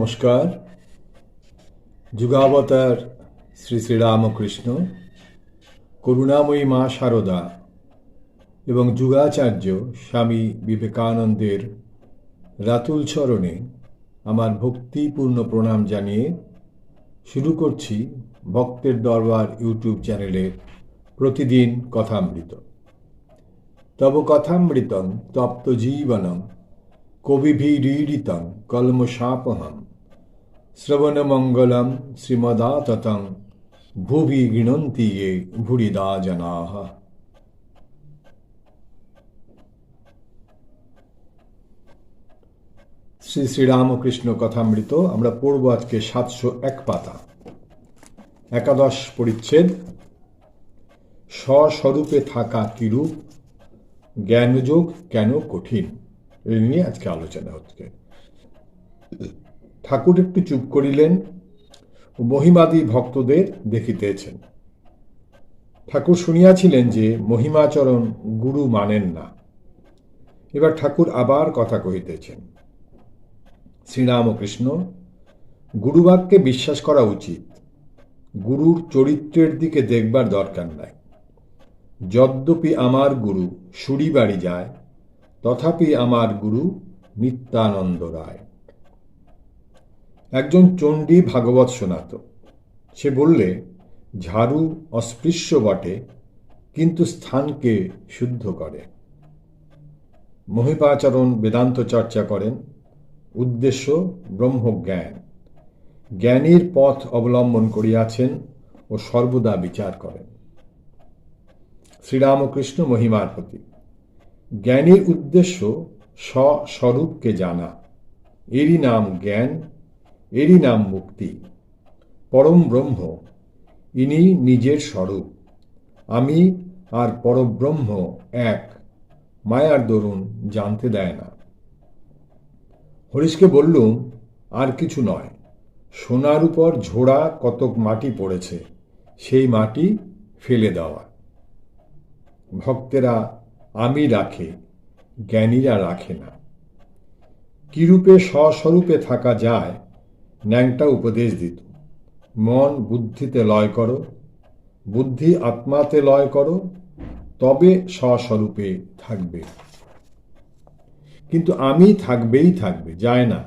নমস্কার। যুগাবতার শ্রী শ্রীরামকৃষ্ণ করুণাময়ী মা শারদা এবং যুগাচার্য স্বামী বিবেকানন্দের রাতুল চরণে আমার ভক্তিপূর্ণ প্রণাম জানিয়ে শুরু করছি ভক্তের দরবার ইউটিউব চ্যানেলের প্রতিদিন কথামৃত। তব কথামৃতং তপ্ত জীবনম কবিভিরীড়িতং কলমশাপহম। শ্রবণমঙ্গলম শ্রীমদাততং। ভুবি গৃণন্তি ये ভুরিদা জনাः শ্রী শ্রীরামকৃষ্ণ কথামৃত, আমরা পড়ব আজকে সাতশো এক পাতা। একাদশ পরিচ্ছেদ। স্বস্বরূপে থাকা কিরূপ, জ্ঞানযোগ কেন কঠিন? এই নিয়ে আজকে আলোচনা হচ্ছে। ঠাকুর একটু চুপ করিলেন ও মহিমাদি ভক্তদের দেখিতেছেন। ঠাকুর শুনিয়াছিলেন যে মহিমাচরণ গুরু মানেন না। এবার ঠাকুর আবার কথা কহিতেছেন শ্রীরামকৃষ্ণ গুরুবাক্যে বিশ্বাস করা উচিত। গুরুর চরিত্রের দিকে দেখবার দরকার নাই। যদ্যপি আমার গুরু সুরি বাড়ি যায়, তথাপি আমার গুরু নিত্যানন্দ রায়। একজন চণ্ডী ভাগবত শোনাত সে বললে, ঝাড়ু অস্পৃশ্য বটে, কিন্তু স্থানকে শুদ্ধ করে। মহিপাচরণ বেদান্ত চর্চা করেন। উদ্দেশ্য ব্রহ্মজ্ঞান। জ্ঞানীর পথ অবলম্বন করিয়াছেন ও সর্বদা বিচার করেন। শ্রীরামকৃষ্ণ মহিমার প্রতি। জ্ঞানীর উদ্দেশ্য স্বস্বরূপকে জানা। এরই নাম জ্ঞান এরই নাম মুক্তি। পরম ব্রহ্ম, ইনি নিজের স্বরূপ। আমি আর পরব্রহ্ম এক। মায়ার দরুন জানতে দেয় না। হরিশকে বললুম, আর কিছু নয়। সোনার উপর ঝোড়া কতক মাটি পড়েছে, সেই মাটি ফেলে দেওয়া। ভক্তেরা আমি রাখে, জ্ঞানীরা রাখে না। কিরূপে স্বস্বরূপে থাকা যায় ন্যাংটা উপদেশ দিত। মন বুদ্ধিতে লয় করো, বুদ্ধি আত্মাতে লয় করো, তবে স্বস্বরূপে থাকবে। কিন্তু আমি থাকবেই থাকবে, যায় না।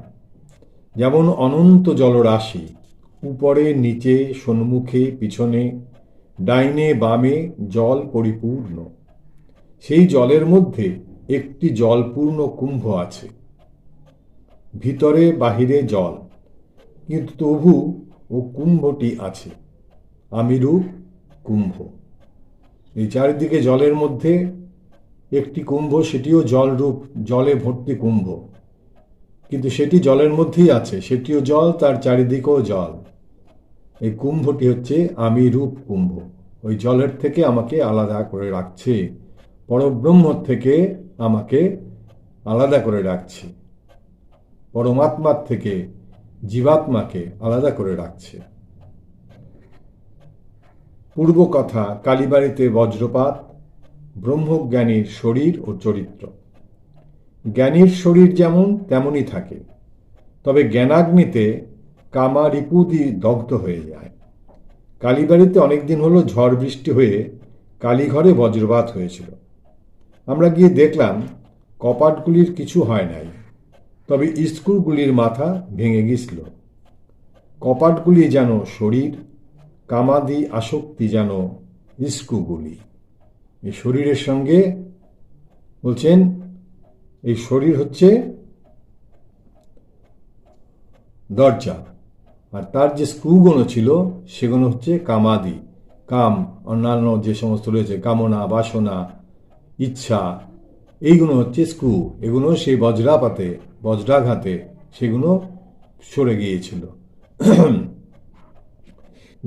যেমন অনন্ত জলরাশি, উপরে, নিচে, সন্মুখে, পিছনে, ডাইনে, বামে, জল পরিপূর্ণ। সেই জলের মধ্যে একটি জলপূর্ণ কুম্ভ আছে। ভিতরে, বাহিরে জল। কিন্তু তবু ও কুম্ভটি আছে আমিরূপ কুম্ভ। এই চারিদিকে জলের মধ্যে একটি কুম্ভ, সেটিও জলরূপ, জলে ভর্তি কুম্ভ। কিন্তু সেটি জলের মধ্যেই আছে, সেটিও জল, তার চারিদিকেও জল। এই কুম্ভটি হচ্ছে আমি রূপ কুম্ভ। ওই জলের থেকে আমাকে আলাদা করে রাখছে, পরব্রহ্ম থেকে আমাকে আলাদা করে রাখছে, পরমাত্মার থেকে জীবাত্মাকে আলাদা করে রাখছে। পূর্ব কথা কালীবাড়িতে বজ্রপাত, ব্রহ্মজ্ঞানীর শরীর ও চরিত্র। জ্ঞানীর শরীর যেমন, তেমনই থাকে। তবে জ্ঞানাগ্নিতে কামারিপুদি দগ্ধ হয়ে যায়। কালীবাড়িতে অনেকদিন হলো ঝড় বৃষ্টি হয়ে কালীঘরে বজ্রপাত হয়েছিল। আমরা গিয়ে দেখলাম, কপাটগুলির কিছু হয় নাই। তবে স্ক্রুগুলির মাথা ভেঙে গিয়েছিল কপাটগুলি যেন শরীর, কামাদি আসক্তি যেন স্ক্রুগুলি এই শরীরের সঙ্গে বলছেন, এই শরীর হচ্ছে দরজা। আর তার যে স্ক্রুগুলো ছিল, সেগুলো হচ্ছে কামাদি। কাম, অন্যান্য যে সমস্ত রয়েছে, কামনা, বাসনা, ইচ্ছা, এইগুলো হচ্ছে স্ক্রু। এগুলো সেই বজ্রাপাতে বজ্রাঘাতে সেগুলো সরে গিয়েছিল।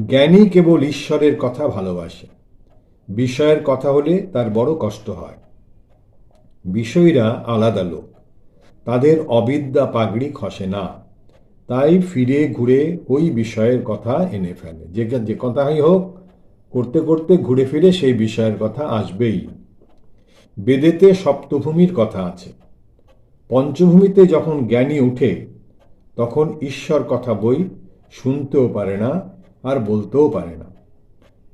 জ্ঞানী কেবল ঈশ্বরের কথা ভালোবাসে। বিষয়ের কথা হলে তার বড় কষ্ট হয়। বিষয়ীরা আলাদা লোক। তাদের অবিদ্যা পাগড়ি খসে না। তাই ফিরে ঘুরে ওই বিষয়ের কথা এনে ফেলে। যে যে কথাই হোক, করতে করতে ঘুরে ফিরে সেই বিষয়ের কথা আসবেই। বেদেতে সপ্তভূমির কথা আছে। পঞ্চভূমিতে যখন জ্ঞানী উঠে, তখন ঈশ্বর কথা বই শুনতেও পারে না আর বলতেও পারে না।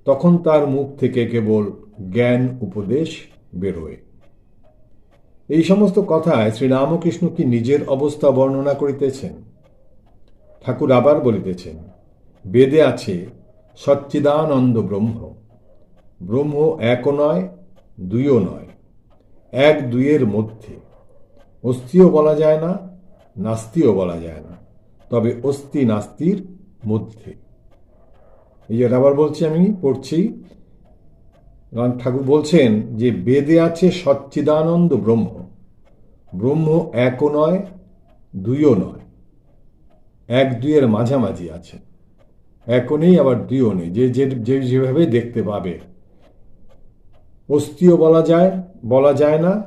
তখন তার মুখ থেকে কেবল জ্ঞান উপদেশ বেরোয়। এই সমস্ত কথায় শ্রীরামকৃষ্ণ কি নিজের অবস্থা বর্ণনা করিতেছেন? ঠাকুর আবার বলিতেছেন, বেদে আছে, সচ্চিদানন্দ ব্রহ্ম। ব্রহ্ম একও নয়, দুইও নয়, এক দুইয়ের মধ্যে। অস্থিও বলা যায় না, নাস্তিও বলা যায় না। তবে অস্থি নাস্তির মধ্যে। এই যেটা আবার বলছি আমি, পড়ছি। ঠাকুর বলছেন যে বেদে আছে সচ্চিদানন্দ ব্রহ্ম। ব্রহ্ম একও নয়, দুইও নয়। এক দুইয়ের মাঝামাঝি আছে। একও নেই, আবার দুইও নেই। যে যে যেভাবে দেখতে পাবে। অস্থিও বলা যায় বলা যায় না,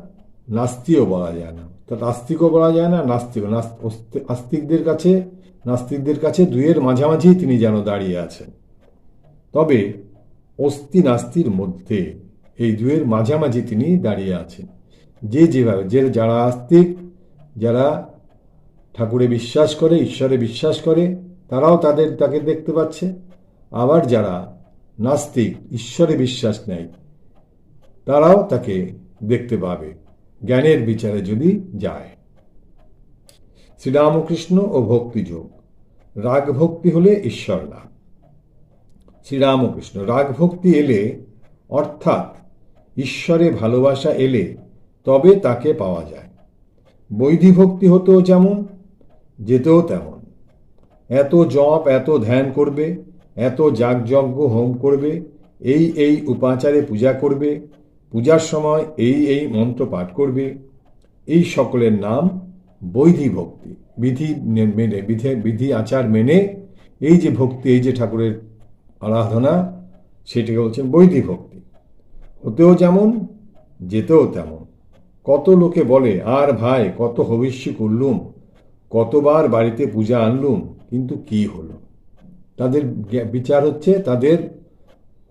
নাস্তিও বলা যায় না। তা নাস্তিকও বলা যায় না, নাস্তিকও। আস্তিকদের কাছে, নাস্তিকদের কাছে দুয়ের মাঝামাঝি তিনি যেন দাঁড়িয়ে আছেন। তবে অস্থি নাস্তির মধ্যে এই দুয়ের মাঝামাঝি তিনি দাঁড়িয়ে আছেন। যে যেভাবে যে যারা আস্তিক, যারা ঠাকুরে বিশ্বাস করে, ঈশ্বরে বিশ্বাস করে, তারাও তাদের তাকে দেখতে পাচ্ছে। আবার যারা নাস্তিক, ঈশ্বরে বিশ্বাস নেয়, তারাও তাকে দেখতে পাবে। জ্ঞানের বিচারে যদি যায়। শ্রীরামকৃষ্ণ ও ভক্তিযোগ রাগ ভক্তি হলে ঈশ্বর লাভ শ্রীরামকৃষ্ণ, রাগ ভক্তি এলে, অর্থাৎ ঈশ্বরে ভালোবাসা এলে তবে তাকে পাওয়া যায়। বৈধি ভক্তি হতেও যেমন, যেতেও তেমন। এত জপ, এত ধ্যান করবে, এত যাগযজ্ঞ হোম করবে, এই এই উপাচারে পূজা করবে পূজার সময় এই এই মন্ত্র পাঠ করবে। এই সকলের নাম বৈধি ভক্তি। বিধি মেনে, বিধি বিধি আচার মেনে এই যে ভক্তি, এই যে ঠাকুরের আরাধনা, সেটিকে বলছেন বৈধি ভক্তি। হতেও যেমন, যেতেও তেমন। কত লোকে বলে, আর ভাই, কত হবিষ্যি করলুম, কতবার বাড়িতে পূজা আনলুম, কিন্তু কি হলো? তাদের বিচার হচ্ছে, তাদের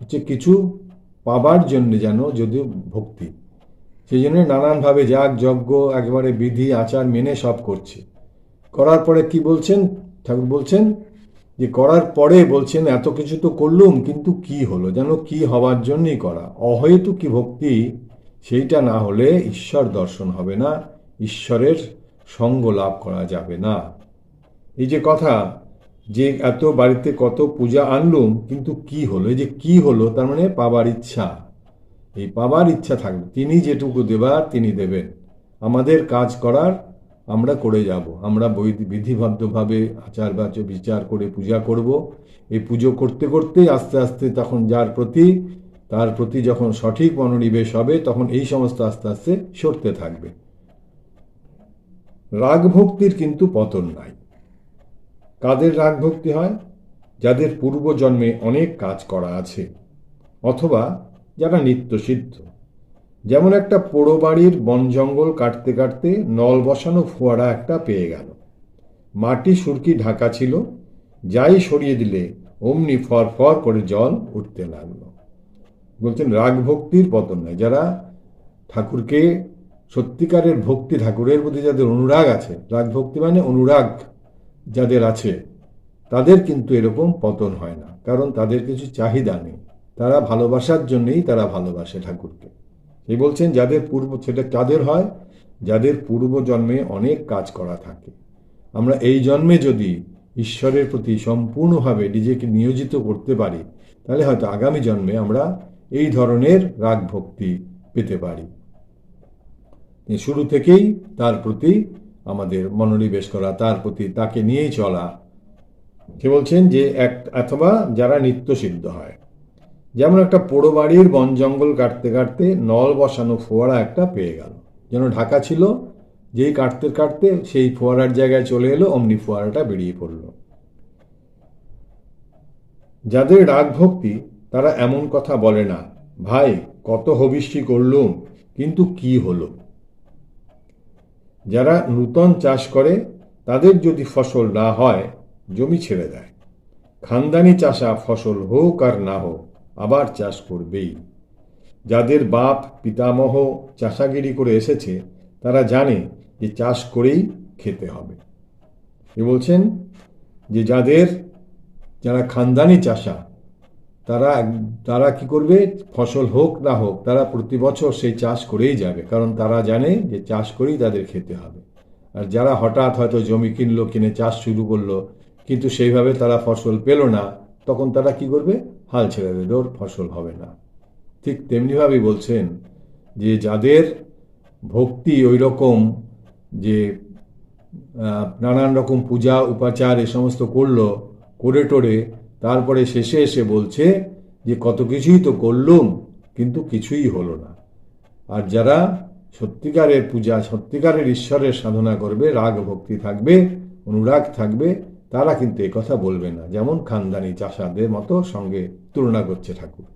হচ্ছে কিছু পাবার জন্য যেন যদিও ভক্তি। সেই জন্য নানানভাবে যাগ, যজ্ঞ, একবারে বিধি, আচার মেনে সব করছে। করার পরে কি বলছেন? ঠাকুর বলছেন যে, করার পরে বলছেন, এত কিছু তো করলুম, কিন্তু কি হলো? যেন কি হওয়ার জন্যই করা? অহেতু কি ভক্তি? সেইটা না হলে ঈশ্বর দর্শন হবে না, ঈশ্বরের সঙ্গ লাভ করা যাবে না। এই যে কথা যে এত বাড়িতে কত পূজা আনলুম, কিন্তু কি হলো? এই যে কি হলো, তার মানে পাবার ইচ্ছা। এই পাবার ইচ্ছা থাকবে। তিনি যেটুকু দেবার, তিনি দেবেন। আমাদের কাজ করার আমরা করে যাব। আমরা বিধিবদ্ধভাবে আচার বাচ, বিচার করে পূজা করব। এই পুজো করতে করতে আস্তে আস্তে তখন যার প্রতি, তার প্রতি যখন সঠিক মনোনিবেশ হবে, তখন এই সমস্ত আস্তে আস্তে সরতে থাকবে। রাগ ভক্তির কিন্তু পতন নাই। কাদের রাগ ভক্তি হয়? যাদের পূর্বজন্মে অনেক কাজ করা আছে, অথবা যারা নিত্য সিদ্ধ। যেমন একটা পোড়ো বাড়ির বন জঙ্গল কাটতে কাটতে নল বসানো ফোয়ারা একটা পেয়ে গেল। মাটি সুরকি ঢাকা ছিল, যাই সরিয়ে দিলে অমনি ফর ফর করে জল উঠতে লাগল। বলছেন রাগ ভক্তির পতন নয় যারা ঠাকুরকে সত্যিকারের ভক্তি, ঠাকুরের প্রতি যাদের অনুরাগ আছে রাগ ভক্তি মানে অনুরাগ। যাদের আছে, তাদের কিন্তু এরকম পতন হয় না। কারণ তাদের কিছু চাহিদা নেই। তারা ভালোবাসার জন্যেই তারা ভালোবাসে ঠাকুরকে। এই বলছেন, যাদের পূর্ব, সেটা তাদের হয়? যাদের পূর্ব জন্মে অনেক কাজ করা থাকে। আমরা এই জন্মে যদি ঈশ্বরের প্রতি সম্পূর্ণভাবে নিজেকে নিয়োজিত করতে পারি, তাহলে হয়তো আগামী জন্মে আমরা এই ধরনের রাগ ভক্তি পেতে পারি। শুরু থেকেই তার প্রতি আমাদের মনোনিবেশ করা, তার প্রতি তাকে নিয়েই চলা। সে বলছেন যে এক, অথবা যারা নিত্য সিদ্ধ হয়। যেমন একটা পোড়ো বাড়ির বন জঙ্গল কাটতে কাটতে নল বসানো ফোয়ারা একটা পেয়ে গেল। যেন ঢাকা ছিল, যেই কাটতে কাটতে সেই ফোয়ারার জায়গায় চলে এলো, অমনি ফোয়ারাটা বেরিয়ে পড়ল। যাদের রাগ ভক্তি, তারা এমন কথা বলে না, ভাই, কত হবিষ্যি করলুম, কিন্তু কি হলো? যারা নূতন চাষ করে, তাদের যদি ফসল না হয়, জমি ছেড়ে দেয়। খানদানি চাষা ফসল হোক আর না হোক, আবার চাষ করবেই। যাদের বাপ, পিতামহ চাষাগিরি করে এসেছে, তারা জানে যে চাষ করেই খেতে হবে। এ বলছেন যে যাদের, যারা খানদানি চাষা তারা তারা কি করবে? ফসল হোক না হোক, তারা প্রতি বছর সেই চাষ করেই যাবে। কারণ তারা জানে যে চাষ করেই তাদের খেতে হবে। আর যারা হঠাৎ হয়তো জমি কিনলো, কিনে চাষ শুরু করল, কিন্তু সেইভাবে তারা ফসল পেল না, তখন তারা কি করবে? হাল ছেড়ে দেবে, ওর ফসল হবে না। ঠিক তেমনিভাবেই বলছেন যে যাদের ভক্তি ওই রকম যে নানান রকম পূজা, উপাচার এ সমস্ত করল, করে টোরে তারপরে শেষে এসে বলছে যে, কত কিছুই তো করলুম, কিন্তু কিছুই হলো না। আর যারা সত্যিকারের পূজা, সত্যিকারের ঈশ্বরের সাধনা করবে, রাগ ভক্তি থাকবে, অনুরাগ থাকবে, তারা কিন্তু কথা বলবে না। যেমন খানদানি চাষাদের মতো সঙ্গে তুলনা করছে ঠাকুর।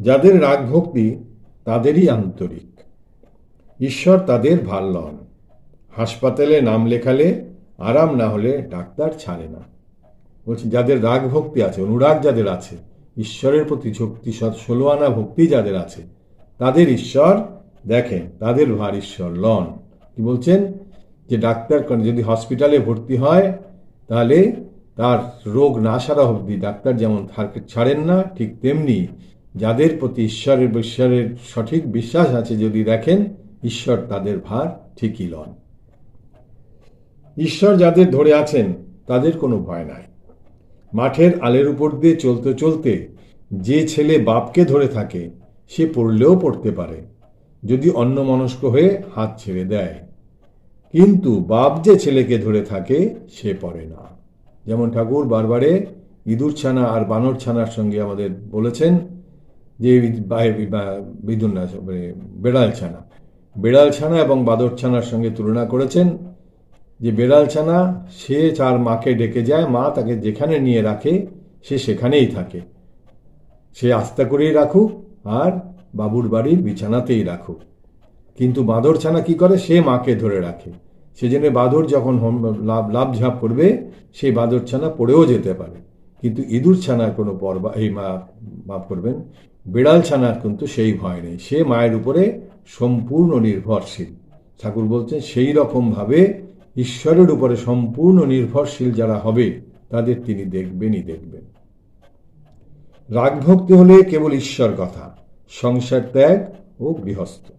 যাদের রাগ ভক্তি, তাদেরই আন্তরিক। ঈশ্বর তাদের ভালো হাসপাতালে নাম লেখালে আরাম না হলে ডাক্তার ছাড়ে না। বলছি, যাদের রাগ ভক্তি আছে, অনুরাগ যাদের আছে, ঈশ্বরের প্রতি শক্তি ষোলো আনা ভক্তি যাদের আছে, তাদের ঈশ্বর দেখেন, তাদের ভার ঈশ্বর, লন। কি বলছেন? যে ডাক্তার যদি হসপিটালে ভর্তি হয়, তাহলে তার রোগ না সারা অবধি ডাক্তার যেমন ছাড়েন না, ঠিক তেমনি যাদের প্রতি ঈশ্বরের ঈশ্বরের সঠিক বিশ্বাস আছে যদি দেখেন, ঈশ্বর তাদের ভার, ঠিকই লন। ঈশ্বর যাদের ধরে আছেন, তাদের কোনো ভয় নাই। মাঠের আলের উপর দিয়ে চলতে চলতে যে ছেলে বাপকে ধরে থাকে, সে পড়লেও পড়তে পারে, যদি অন্যমনস্ক হয়ে হাত ছেড়ে দেয়। কিন্তু বাপ যে ছেলেকে ধরে থাকে, সে পড়ে না। যেমন ঠাকুর বারবারে ইঁদুর ছানা আর বানর ছানার সঙ্গে আমাদের বলেছেন যে বিদুর না মানে বেড়াল ছানা। বেড়াল ছানা এবং বাদর ছানার সঙ্গে তুলনা করেছেন যে বেড়াল ছানা, সে তার মাকে ডেকে যায়, মা তাকে যেখানে নিয়ে রাখে, সে সেখানেই থাকে। সে আস্তে করেই রাখুক, আর বাবুর বাড়ির বিছানাতেই রাখুক। কিন্তু বাঁদর ছানা কি করে? সে মাকে ধরে রাখে। সেজন্য বাঁদর যখন লাভ লাভ ঝাঁপ করবে সেই বাঁদর ছানা পড়েও যেতে পারে। কিন্তু ইঁদুর ছানার কোনো পর্বা এই মা, মাফ করবেন, বিড়াল ছানার কিন্তু সেই ভয় নেই। সে মায়ের উপরে সম্পূর্ণ নির্ভরশীল। ঠাকুর বলছেন, সেই রকমভাবে ঈশ্বরের উপরে সম্পূর্ণ নির্ভরশীল যারা হবে, তাদের তিনি দেখবেনই দেখবেন। রাগভক্তি হলে কেবল ঈশ্বর কথা, সংসার ত্যাগ ও গৃহস্থ।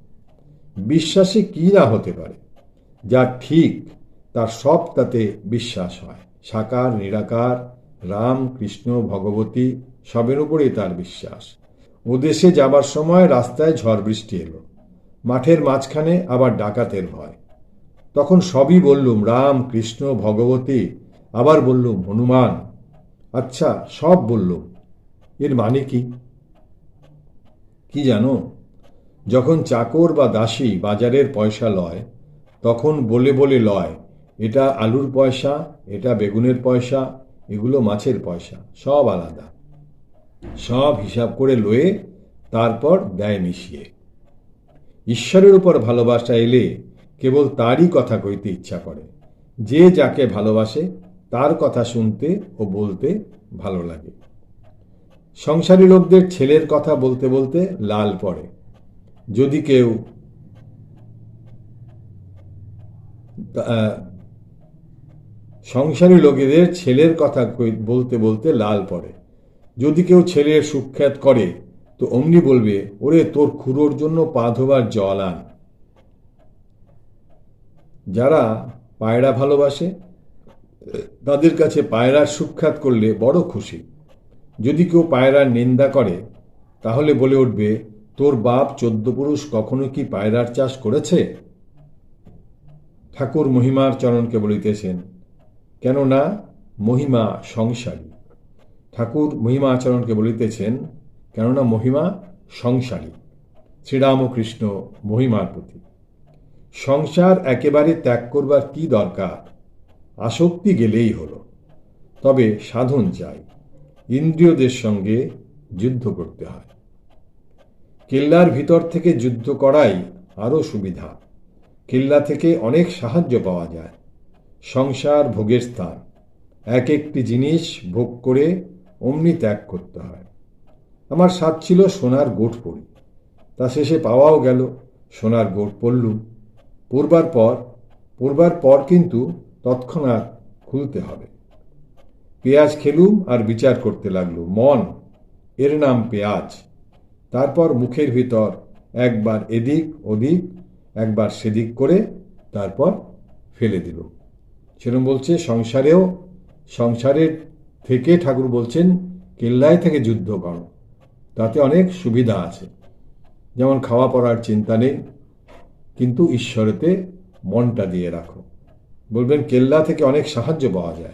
বিশ্বাসে কি না হতে পারে? যা ঠিক, তার সব তাতে বিশ্বাস হয়। সাকার, নিরাকার, রাম, কৃষ্ণ, ভগবতী, সবের উপরেই তার বিশ্বাস। ওদেশে যাবার সময় রাস্তায় ঝড় বৃষ্টি এলো। মাঠের মাঝখানে আবার ডাকাতের ভয়। তখন সবই বললুম, রাম, কৃষ্ণ, ভগবতী। আবার বললুম, হনুমান। আচ্ছা সব বললুম। এর মানে কি? কি জানো, যখন চাকর বা দাসী বাজারের পয়সা লয়, তখন বলে বলে লয়, এটা আলুর পয়সা, এটা বেগুনের পয়সা, এগুলো মাছের পয়সা, সব আলাদা। সব হিসাব করে লয়ে তারপর দেয় মিশিয়ে। ঈশ্বরের উপর ভালোবাসা এলে কেবল তারই কথা কইতে ইচ্ছা করে। যে যাকে ভালোবাসে, তার কথা শুনতে ও বলতে ভালো লাগে। সংসারী লোকদের ছেলের কথা বলতে বলতে লাল পড়ে। যদি কেউ সংসারী লোকেদের ছেলের কথা বলতে বলতে লাল পড়ে। যদি কেউ ছেলের সুখ্যাত করে, তো অমনি বলবে, ওরে, তোর খুঁড়োর জন্য পা ধোবার জল আন। যারা পায়রা ভালোবাসে, তাদের কাছে পায়রার সুখ্যাত করলে বড় খুশি। যদি কেউ পায়রার নিন্দা করে, তাহলে বলে উঠবে, তোর বাপ চোদ্দ পুরুষ কখনো কি পায়রার চাষ করেছে? ঠাকুর মহিমার চরণকে বলিতেছেন, কেননা মহিমা সংসারী। ঠাকুর মহিমা আচরণকে বলিতেছেন, কেননা মহিমা সংসারী। শ্রীরামকৃষ্ণ মহিমার প্রতি সংসার একেবারে ত্যাগ করবার কি দরকার? আসক্তি গেলেই হলো। তবে সাধন চাই। ইন্দ্রিয়দের সঙ্গে যুদ্ধ করতে হয়। কেল্লার ভিতর থেকে যুদ্ধ করাই আরও সুবিধা। কেল্লা থেকে অনেক সাহায্য পাওয়া যায়। সংসার ভোগের স্থান। এক একটি জিনিস ভোগ করে অমনি ত্যাগ করতে হয়। আমার স্বাদ ছিল সোনার গোট পড়ি তা শেষে পাওয়াও গেল। সোনার গোট পড়লুম পড়বার পর পড়বার পর কিন্তু তৎক্ষণাৎ খুলতে হবে। পেঁয়াজ খেলুম আর বিচার করতে লাগলুম মন, এর নাম পেঁয়াজ। তারপর মুখের ভিতর একবার এদিক ওদিক, একবার সেদিক করে তারপর ফেলে দিল। সেরকম বলছে, সংসারেও, সংসারের থেকে ঠাকুর বলছেন, কেল্লায় থেকে যুদ্ধ করো। তাতে অনেক সুবিধা আছে। যেমন খাওয়া পড়ার চিন্তা নেই কিন্তু ঈশ্বরেতে মনটা দিয়ে রাখো। বলবেন, কেল্লা থেকে অনেক সাহায্য পাওয়া যায়।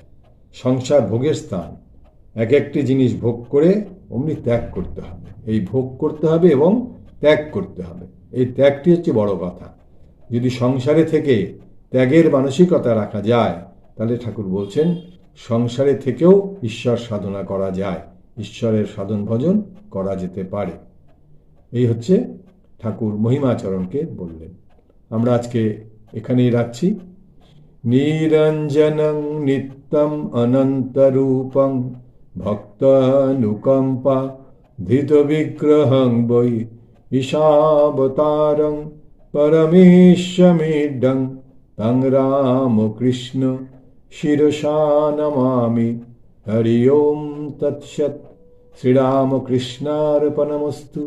সংসার ভোগের স্থান। এক একটি জিনিস ভোগ করে অমনি ত্যাগ করতে হবে। এই ভোগ করতে হবে এবং ত্যাগ করতে হবে। এই ত্যাগটি হচ্ছে বড় কথা। যদি সংসারে থেকে ত্যাগের মানসিকতা রাখা যায়, তাহলে ঠাকুর বলছেন, সংসারে থেকেও ঈশ্বর সাধনা করা যায়। ঈশ্বরের সাধন ভজন করা যেতে পারে। এই হচ্ছে ঠাকুর মহিমাচরণকে বললেন। আমরা আজকে এখানেই রাখছি। নিরঞ্জনং নিত্যম অনন্তরূপং ভক্তানুকম্পা ধৃত বিগ্রহং বৈ ঈশাবতারং পরমেশ্বমিডং তং রামকৃষ্ণ শিরসা হরি ওম তৎসৎ। শ্রীরামকৃষ্ণার্পণমস্তু।